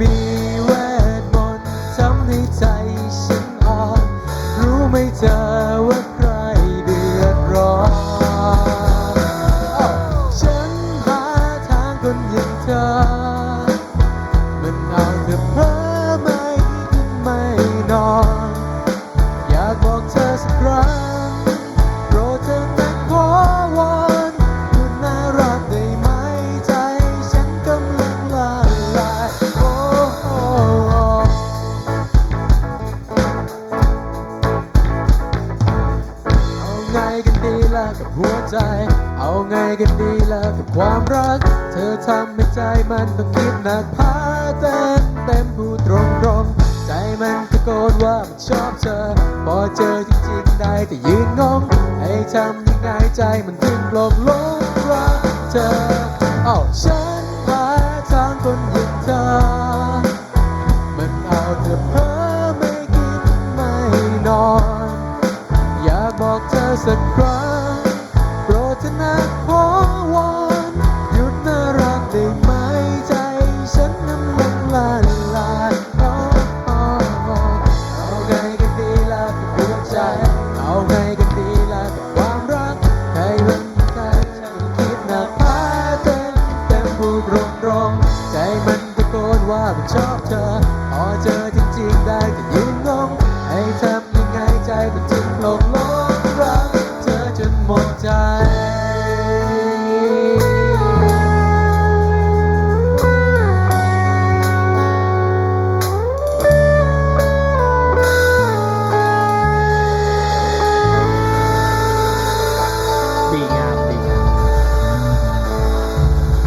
มีเวทมนต์ทำให้ใจฉันอ่อนรู้ไม่เธอ กับหัวใจ เอาไงกันดีล่ะกับความรัก เธอทำให้ใจมันต้องคิดหนักพาเต้นเต็มผู้ตรงตรใจมันตะโกนว่ามันชอบเธอ พอเจอจริงๆได้แต่ยืนงง ให้ทำยังไงใจมันถึงปลงลงรักเธออ้าวฉันมาทางคนอย่างเธอมันเอาแต่เพ้อไม่กินไม่นอน อยากบอกเธอสักครั้ง นะขอวนหยุดน่ารักได้ไหมใจฉันนั้นมันละลายเอาไงกัดีล่ะกับหัวใจ เอาไงกัดีละความรักใครรันใจฉันคิดหนักพาเต็มเต็มพูดตรงๆใจมันตะโกนว่ามันชอบเธอพอเจอจริงๆได้ก็ยิ่งงงให้ทำยังไงใจก็จึงหลงหลงรักเธอจนหมดใจ